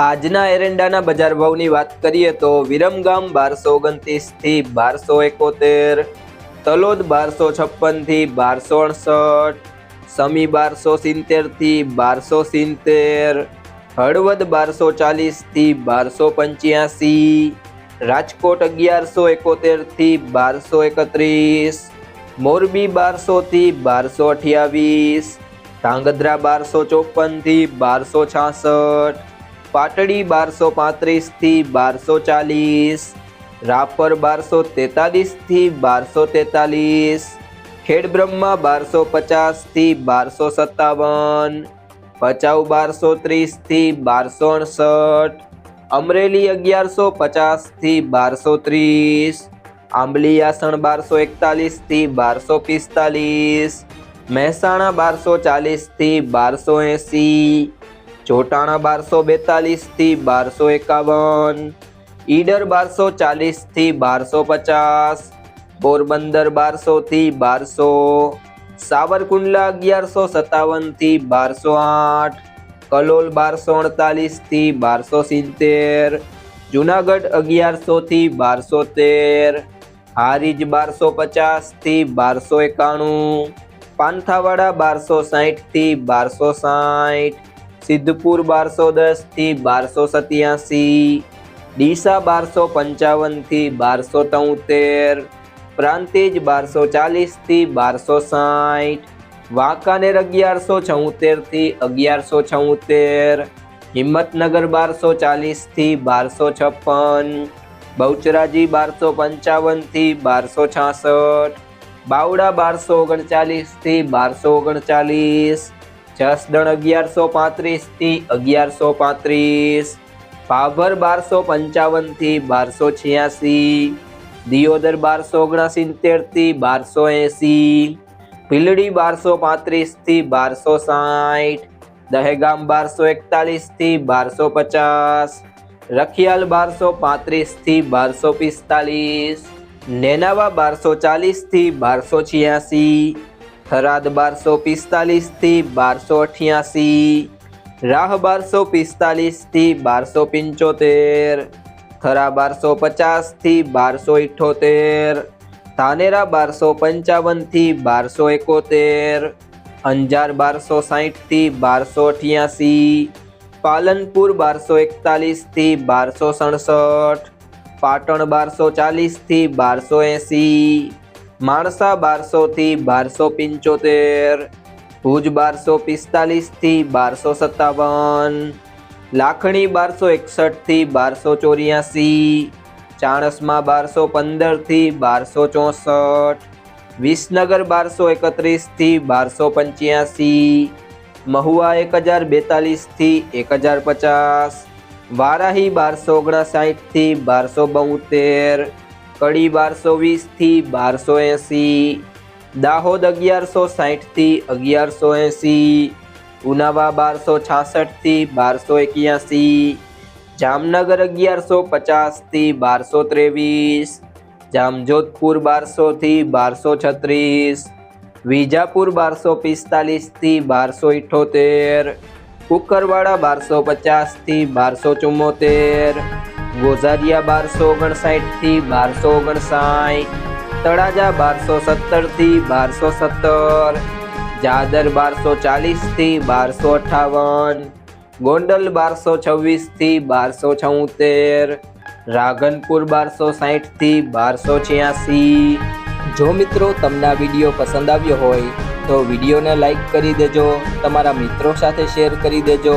આજના એરંડાના બજાર ભાવની વાત કરીએ તો વિરમગામ બારસો ઓગણત્રીસથી બારસો એકોતેર, તલોદ બારસો છપ્પનથી બારસો અડસઠ, સમી બારસો સિત્તેરથી બારસો સિત્તેર, હળવદ બારસો ચાલીસથી બારસો પંચ્યાસી, રાજકોટ અગિયારસો એકોતેરથી બારસો એકત્રીસ, મોરબી બારસો થી બારસો અઠ્યાવીસ, ધાંગધ્રા બારસો ચોપનથી બારસો છાસઠ પાટડી બારસો પાંત્રીસથી બારસો ચાલીસ, રાપર બારસો તેતાલીસથી બારસો તેતાલીસ ખેડબ્રહ્મા બારસો પચાસથી બારસો સત્તાવન, ભચાઉ બારસો ત્રીસથી બારસો અડસઠ, અમરેલી અગિયારસો પચાસથી બારસો ત્રીસ આંબલીયાસણ બારસો એકતાલીસથી બારસો પિસ્તાલીસ, મહેસાણા બારસો ચાલીસથી બારસો એંસી ચોટાણા બારસો બેતાલીસથી બારસો એકાવન, ઈડર બારસો ચાલીસથી બારસો પચાસ, પોરબંદર બારસો થી બારસો, સાવરકુંડલા અગિયારસો સત્તાવનથી બારસો આઠ, કલોલ બારસો અડતાલીસથી બારસો સિત્તેર, જુનાગઢ અગિયારસો થી બારસો તેર, હારીજ બારસો પચાસથી બારસો એકાણું, પાંથાવાડા બારસો સાઠથી બારસો સાઠ સિદ્ધપુર બારસો દસથી બારસો સત્યાસી, ડીસા બારસો પંચાવનથી બારસો તોતેર, પ્રાંતિજ બારસો ચાલીસથી બારસો સાઠ, વાંકાનેર અગિયારસો છોતેરથી અગિયારસો છોતેર, હિંમતનગર બારસો ચાલીસથી બારસો છપ્પન, બહુચરાજી બારસો પંચાવનથી બારસો છાસઠ, બાવડા બારસો ઓગણચાલીસથી બારસો ઓગણચાલીસ જસદણ અગિયારસો પાંત્રીસથી અગિયારસો પાંત્રીસ. ભાભર બારસો પંચાવનથી બારસો છ્યાસી. દિયોદર બારસો ઓગણસિત્તેરથી બારસો એંસી. ભીલડી બારસો પાંત્રીસથી બારસો સાઠ. દહેગામ બારસો એકતાલીસથી બારસો પચાસ. રખિયાલ બારસો પાંત્રીસથી બારસો પિસ્તાલીસ. નેનાવા બારસો ચાલીસથી બારસો છ્યાસી. થરાદ બારસો પિસ્તાલીસથી બારસો અઠ્યાસી. રાહ બારસો પિસ્તાલીસથી બારસો પંચોતેર. થરા બારસો પચાસથી બારસો ઇઠ્ઠોતેર ધાનેરા બારસો પંચાવનથી બારસો એકોતેર. અંજાર બારસો સાહીઠથી બારસો અઠ્યાસી. પાલનપુર બારસો એકતાલીસથી બારસો સડસઠ. પાટણ બારસો ચાલીસથી બારસો એંસી. માણસા બારસો થી બારસો પંચોતેર, ભુજ બારસો પિસ્તાલીસથી બારસો સત્તાવન, લાખણી બારસો એકસઠથી બારસો ચોર્યાસી, ચાણસમાં બારસો પંદરથી બારસો ચોસઠ, વિસનગર બારસો એકત્રીસથી બારસો પંચ્યાસી, મહુવા એક હજાર બેતાલીસથી એક હજાર પચાસ, વારાહી બારસો ઓગણસાઠથી બારસો બોતેર કડી બારસો વીસથી બારસો એંસી, દાહોદ અગિયારસો સાહીઠથી અગિયારસો એંસી, ઉનાવા બારસો છાસઠથી બારસો એક્યાસી, જામનગર અગિયારસો પચાસથી બારસો ત્રેવીસ, જામજોધપુર બારસોથી બારસો છત્રીસ, વિજાપુર બારસો પિસ્તાલીસથી બારસો ઇઠ્ઠોતેર કુકરવાડા બારસો પચાસથી બારસો ચુમ્મોતેર ગોઝારિયા બારસો ઓગણસાઠથી બારસો ઓગણસાઠ, તળાજા બારસો સત્તરથી બારસો સત્તર, જાદર બારસો ચાલીસથી બારસો અઠાવન, ગોંડલ બારસો છવ્વીસથી બારસો છોતેર રાગનપુર બારસો સાઠથી બારસો છ્યાસી. જો મિત્રો તમને આ વીડિયો પસંદ આવ્યો હોય તો વિડીયોને લાઈક કરી દેજો, તમારા મિત્રો સાથે શેર કરી દેજો